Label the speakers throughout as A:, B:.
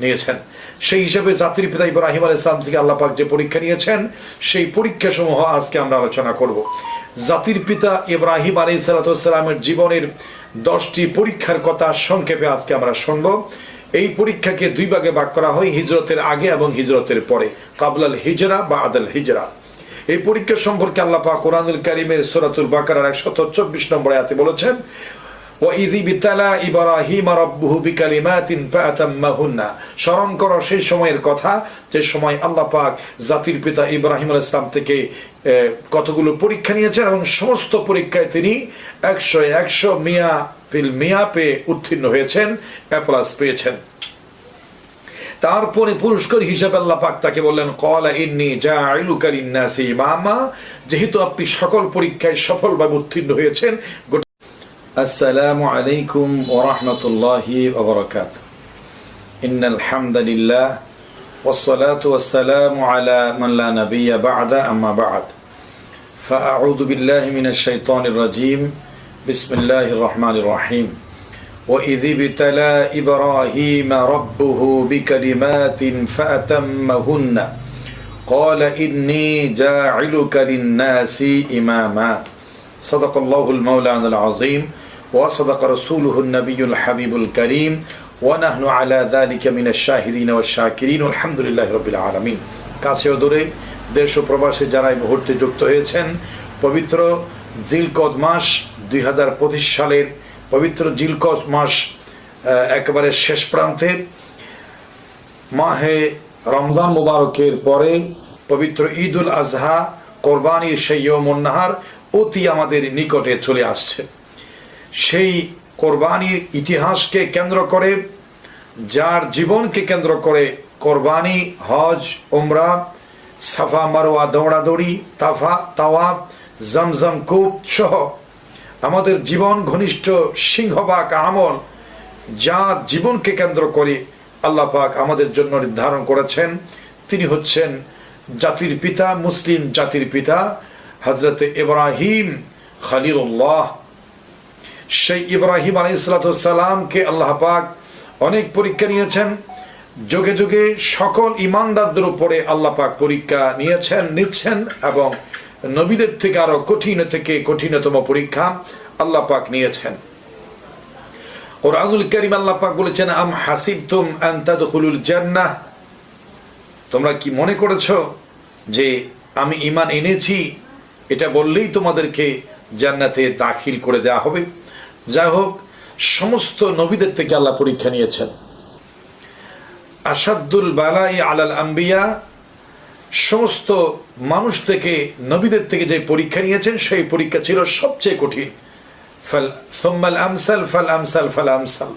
A: নিয়েছেন। সেই হিসাবে জাতির পিতা ইব্রাহিম আল ইসলাম থেকে আল্লাহ পাক যে পরীক্ষা নিয়েছেন, সেই পরীক্ষা সমূহ আজকে আমরা আলোচনা করব। জাতির পিতা ইব্রাহিম আলী সালাতামের জীবনের দশটি পরীক্ষার কথা সংক্ষেপে আজকে আমরা শুনব। এই পরীক্ষাকে দুই ভাগে ভাগ করা হয়, হিজরতের আগে এবং হিজরতের পরে, কাবলাল হিজরা বা আদাল হিজরা। এই পরীক্ষা সম্পর্কে আল্লাহ কোরআনুল কারিমের সূরাতুল বাকারার 124 নম্বর আয়াতে বলেছেন স্মরণ করো সেই সময়ের কথা, যে সময় আল্লাহ পাক জাতির পিতা ইব্রাহিম আলাইহিস সালাম থেকে কতগুলো পরীক্ষা নিয়েছেন এবং সমস্ত পরীক্ষায় তিনি একশো একশো মিয়া ফিল মিয়া পেয়ে উত্তীর্ণ হয়েছেন পেয়েছেন। তারপরে পুরস্কার হিসাবে আল্লাহ পাক তাকে বললেন কলা ইন্নি জাইলুকা লিন্নাসি ইমামা। যেহেতু আপনি সকল পরীক্ষায় সফলভাবে উত্তীর্ণ হয়েছেন السلام عليكم ورحمة الله وبركاته. إن الحمد لله والصلاة والسلام على من لا نبي بعد أما بعد. فأعوذ بالله من الشيطان الرجيم. بسم الله الرحمن الرحيم. وإذ ابتلى إبراهيم ربه بكلمات فأتمهن. قال إني جاعلك للناس إماما. صدق الله المولى العظيم. وصدق رسوله النبي الحبيب الكريم ونحن على ذلك من الشاهدين والشاكرين والحمد لله رب العالمين কাছে ও দূরে দেশ ও প্রবাসে যারা এই মুহূর্তে যুক্ত হয়েছেন পবিত্র জিলকদ মাস দুই সালের পবিত্র জিলকদ মাস আহ, একেবারে শেষ প্রান্তে মাহে রমজান মুবারকের পরে পবিত্র ঈদ উল আজহা কোরবানির সেই ইয়মুন্নাহার অতি আমাদের নিকটে চলে আসছে সেই কোরবানির ইতিহাসকে কেন্দ্র করে, যার জীবনকে কেন্দ্র করে কোরবানি, হজ ওমরা সাফা মারোয়া দৌড়াদৌড়ি, তাফা তাওয়াব জমজম কূপ সহ আমাদের জীবন ঘনিষ্ঠ সিংহবাক আমল, যার জীবনকে কেন্দ্র করে আল্লাহ পাক আমাদের জন্য নির্ধারণ করেছেন। তিনি হচ্ছেন জাতির পিতা, মুসলিম জাতির পিতা হজরত ইব্রাহিম খালিলুল্লাহ। সেই ইব্রাহিম আলী সালাতামকে আল্লাহ পাক অনেক পরীক্ষা নিয়েছেন। যুগে যুগে সকল ইমানদারদের উপরে আল্লাহ পাক পরীক্ষা নিয়েছেন, নিচ্ছেন এবং নবীদের থেকে আরও কঠিন থেকে কঠিনতম পরীক্ষা আল্লাহ পাক নিয়েছেন। কোরআনুল করিম আল্লাহ পাক বলেছেন, আম হাসিবতুম আন তাদখুলুল জান্নাহ। তোমরা কি মনে করেছ যে আমি ইমান এনেছি? এটা বললেই তোমাদেরকে জান্নাতে দাখিল করে দেওয়া হবে। যাই হোক সমস্ত নবীদের থেকে আল্লাহ পরীক্ষা নিয়েছেন। আসাদুল বালাই আলাল আম্বিয়া সমস্ত মানুষ থেকে নবীদের থেকে যে পরীক্ষা নিয়েছেন সেই পরীক্ষা ছিল সবচেয়ে কঠিন। ফাল সোম্মাল আমসাল ফাল আমসাল ফাল আমসাল।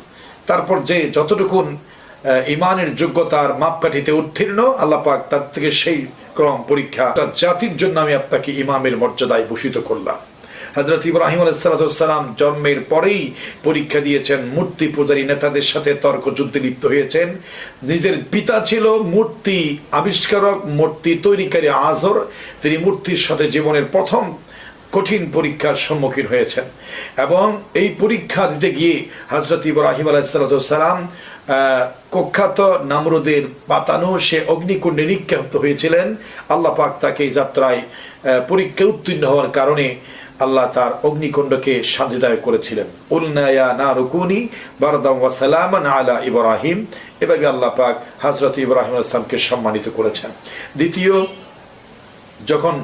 A: তারপর যে যতটুকুন আহ, ইমানের যোগ্যতার মাপকাঠিতে উত্তীর্ণ আল্লাপাক তার থেকে সেই ক্রম পরীক্ষা তার জাতির জন্য আমি আপনাকে ইমামের মর্যাদায় ভূষিত করলাম। হজরত ইব্রাহিম আলাইসালাম জন্মের পরেই পরীক্ষা দিয়েছেন মূর্তি পূজারী নেতাদের সাথে তর্ক যুদ্ধে লিপ্ত হয়েছেন। নিজের পিতা ছিল মূর্তি আবিষ্কারক মূর্তি তৈরিকারী আজর তিনি মূর্তির সাথে জীবনের প্রথম কঠিন পরীক্ষার সম্মুখীন হয়েছেন। এবং এই পরীক্ষা দিতে গিয়ে হজরত ইব্রাহিম আলাইসালাম কুখ্যাত নামরুদের পাতানো সে অগ্নিকুণ্ডে নিক্ষিপ্ত হয়েছিলেন। আল্লাহ পাক তাকে এই যাত্রায় আহ, পরীক্ষায় উত্তীর্ণ হওয়ার কারণে আল্লাহ তার অগ্নিকুণ্ডকে শান্তিদায়ক করেছিলেন। উলনায়া না রুকুনি আলা ইব্রাহিম। এভাবে আল্লাহ পাক হজরত ইব্রাহিম সম্মানিত করেছেন। দ্বিতীয়, যখন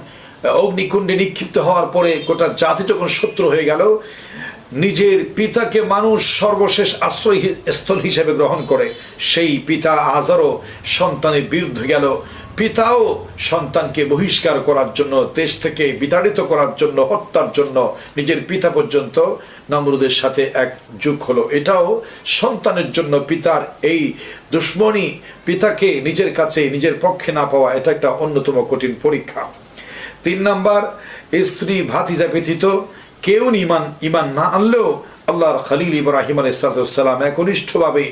A: অগ্নিকুণ্ডে নিক্ষিপ্ত হওয়ার পরে গোটা জাতি যখন শত্রু হয়ে গেল, নিজের পিতাকে মানুষ সর্বশেষ আশ্রয় স্থল হিসেবে গ্রহণ করে, সেই পিতা আজারও সন্তানের বিরুদ্ধে গেল। পিতাও সন্তানকে বহিষ্কার করার জন্য, দেশ থেকে বিতাড়িত করার জন্য, হত্যার জন্য নিজের পিতা পর্যন্ত নমরুদের সাথে এক যুগ হলো। এটাও সন্তানের জন্য পিতার এই দুশ্মনী পিতাকে নিজের কাছে, নিজের পক্ষে না পাওয়া, এটা একটা অন্যতম কঠিন পরীক্ষা। তিন নাম্বার স্ত্রী ভাতিজা ব্যতীত কেউ ইমান ইমান না আনলেও আল্লাহর খালিল ইব্রাহিম আলাইসালাম একনিষ্ঠভাবে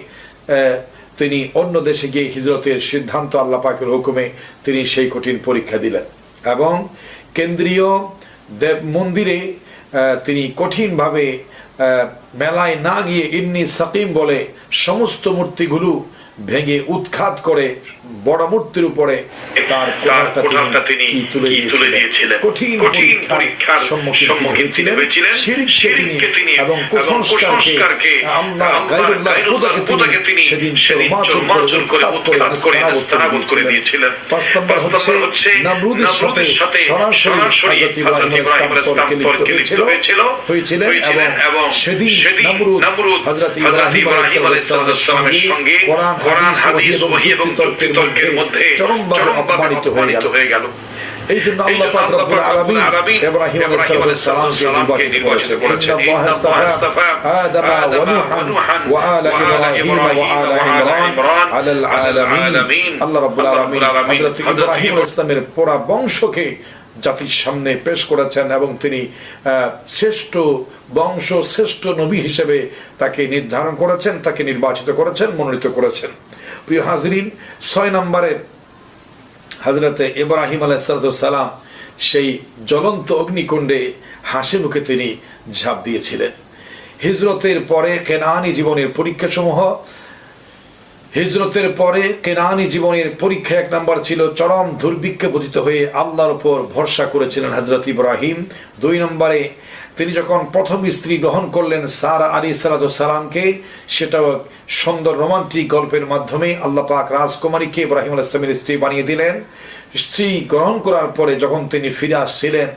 A: তিনি অন্য দেশে গিয়ে হিজরতের সিদ্ধান্ত আল্লাহ পাকের হুকুমে তিনি সেই কঠিন পরীক্ষা দিলেন। এবং কেন্দ্রীয় দেব মন্দিরে তিনি কঠিনভাবে মেলায় না গিয়ে ইন্নি সাকিম বলে সমস্ত মূর্তিগুলো ভেঙে উৎখাত করে বড় মূর্তির উপরে তার কোঠারটা
B: তিনি
A: তুলে
B: দিয়েছিলেন?
A: কঠিন
B: কঠিন
A: পরীক্ষার সম্মুখীন
B: তিনি হয়েছিলেন।
A: শিরককে
B: তিনি
A: এবং
B: কুসংস্কারকে
A: আল্লাহ
B: খুদাকে তিনি
A: সেদিন
B: চর্মাচল করে উৎখাত করে স্থানাবুত করে দিয়েছিলেন।
A: পাঁচ নম্বর
B: হচ্ছে
A: নমরুদের
B: সাথে
A: সরাসরি
B: হযরত ইব্রাহিম আলাইহিস সালাম তর্কে লিপ্ত হয়েছিল।
A: হয়েছিলেন এবং সেদিন নমরুদ হযরত ইব্রাহিম
B: ইব্রাহিম আলাইহিস সালামের সঙ্গে কোরআন হাদিস ওহী এবং যুক্তি তর্কের মধ্যে
A: চরমভাবে অপমানিত হয়ে গেল। এই জন্য আল্লাহ পাক রব্বুল আলামিন
B: আলামিন
A: ইব্রাহিম
B: ইব্রাহিম
A: আলাইহিস
B: আলাইহিস
A: সালামকে
B: সালামকে
A: নির্বাচিত
B: নির্বাচিত করেছেন।
A: ইন্না আল্লাহ
B: ইন্না
A: ইস্তাফা
B: আল্লাহ
A: আদম ওয়া নুহান ওয়া আলা ইব্রাহিম ওয়া আলা ইমরান আলাল আলামিন। আল্লাহ রাব্বুল আলামিন হযরত ইব্রাহিম আলাইহিস সালামের পুরা বংশকে জাতির সামনে পেশ করেছেন এবং তিনি শ্রেষ্ঠ বংশ, শ্রেষ্ঠ নবী হিসেবে তাকে নির্ধারণ করেছেন, তাকে নির্বাচিত করেছেন, মনোনীত করেছেন। প্রিয় হাজরিন, ছয় নম্বরে হজরতে ইব্রাহিম আলাইসালাম সেই জ্বলন্ত অগ্নিকুণ্ডে হাসি মুখে তিনি ঝাঁপ দিয়েছিলেন। হিজরতের পরে কেনানি জীবনের পরীক্ষাসমূহ হিজরতের পরে কেনানি জীবনের পরীক্ষা এক নাম্বার ছিল, চরম দুর্ভিক্ষে পতিত হয়ে আল্লাহর উপর ভরসা করেছিলেন হজরত ইব্রাহিম। দুই নম্বরে তিনি যখন প্রথম স্ত্রী গ্রহণ করলেন সারা আলী সালামকে, সেটাও সুন্দর রোমান্টিক গল্পের মাধ্যমে আল্লাহ পাক রাজকুমারীকে ইব্রাহিম আলাইসলামের স্ত্রী বানিয়ে দিলেন। স্ত্রী গ্রহণ করার পরে যখন তিনি ফিরে আসছিলেন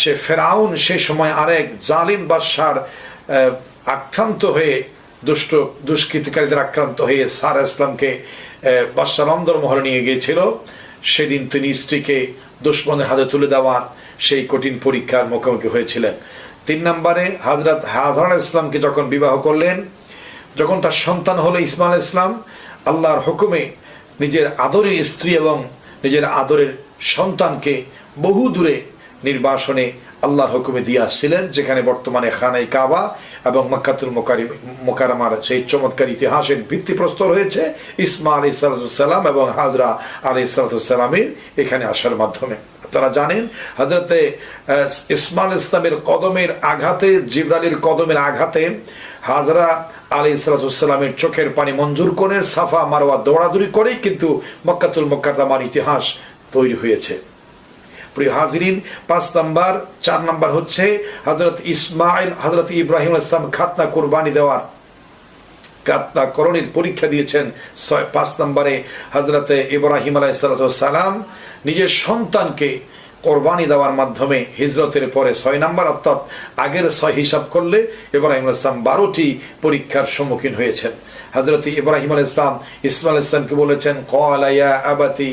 A: সে ফেরাউন সে সময় আরেক জালিম বাদশার আক্রান্ত হয়ে দুষ্ট দুষ্কৃতিকারীদের আক্রান্ত হয়ে সারা ইসলামকে আহ, বাদশার অন্দরমহলে নিয়ে গিয়েছিল। সেদিন তিনি স্ত্রীকে দুশ্মনের হাতে তুলে দেওয়ার সেই কঠিন পরীক্ষার মুখোমুখি হয়েছিলেন। তিন নম্বরে হাজরত হাজার ইসলামকে যখন বিবাহ করলেন যখন তার সন্তান হলো ইসমাইল ইসলাম আল্লাহর হুকুমে নিজের আদরের স্ত্রী এবং নিজের আদরের সন্তানকে বহু দূরে নির্বাসনে আল্লাহর হুকুমে দিয়ে আসছিলেন যেখানে বর্তমানে খানাই কাবা এবং মক্কাতুল মোকারি মোকারামার সেই চমৎকার ইতিহাসের ভিত্তিপ্রস্তর হয়েছে ইসমা আলি সালাম এবং হাজরা আলি সালামের এখানে আসার মাধ্যমে। তারা জানেন হজরতে ইসমাল ইসলামের কদমের আঘাতে জিবরালির কদমের আঘাতে হাজরা আলী সালামের চোখের পানি মঞ্জুর করে সাফা মারোয়া দৌড়াদৌড়ি করে কিন্তু মক্কাতুল মোকাররামার ইতিহাস তৈরি হয়েছে। প্রিয় হাজরিন, পাঁচ নাম্বার, চার নাম্বার হচ্ছে হজরত ইসমাইল হজরত ইব্রাহিম ইসলাম খাতনা কোরবানি দেওয়ার। কাতনা করণের পরীক্ষা দিয়েছেন ছয়, পাঁচ নম্বরে হজরতে ইব্রাহিম আলাইসালাম নিজের সন্তানকে কোরবানি দেওয়ার মাধ্যমে হিজরতের পরে ছয় নাম্বার, অর্থাৎ আগের ছয় হিসাব করলে ইব্রাহিম ইসলাম বারোটি পরীক্ষার সম্মুখীন হয়েছেন। হজরত ইব্রাহিম আল ইসলাম ইসমাইল ইসলামকে বলেছেন কলাইয়া আবাতি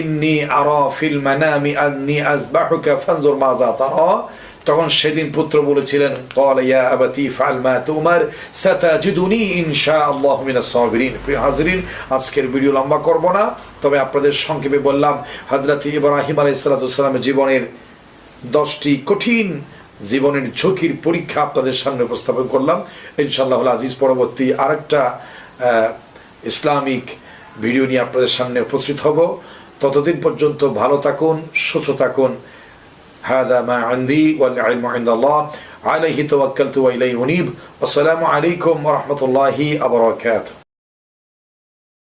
A: ইন্নি আর ফিল মানামি আন্নি আজবাহুকা ফানজুর মাজা তারা। তখন সেদিন পুত্র বলেছিলেন কল ইয়া আবাতি ফালমা তুমার, সাতাজিদুনি ইনশাআল্লাহ মিনা সাবিরিন। প্রিয় হাজরিন, আজকের ভিডিও লম্বা করব না, তবে আপনাদের সংক্ষেপে বললাম, হযরত ইব্রাহিম আলাইহিসসালামের জীবনের দশটি কঠিন জীবনের ঝুঁকির পরীক্ষা আপনাদের সামনে উপস্থাপন করলাম। ইনশাআল্লাহ আজিজ, পরবর্তী আরেকটা ইসলামিক ভিডিও নিয়ে আপনাদের সামনে উপস্থিত হব ততদিন পর্যন্ত ভালো থাকুন সুস্থ থাকুন هذا ما عندي والعلم عند الله عليه توكلت وإليه أنيب والسلام عليكم ورحمة الله وبركاته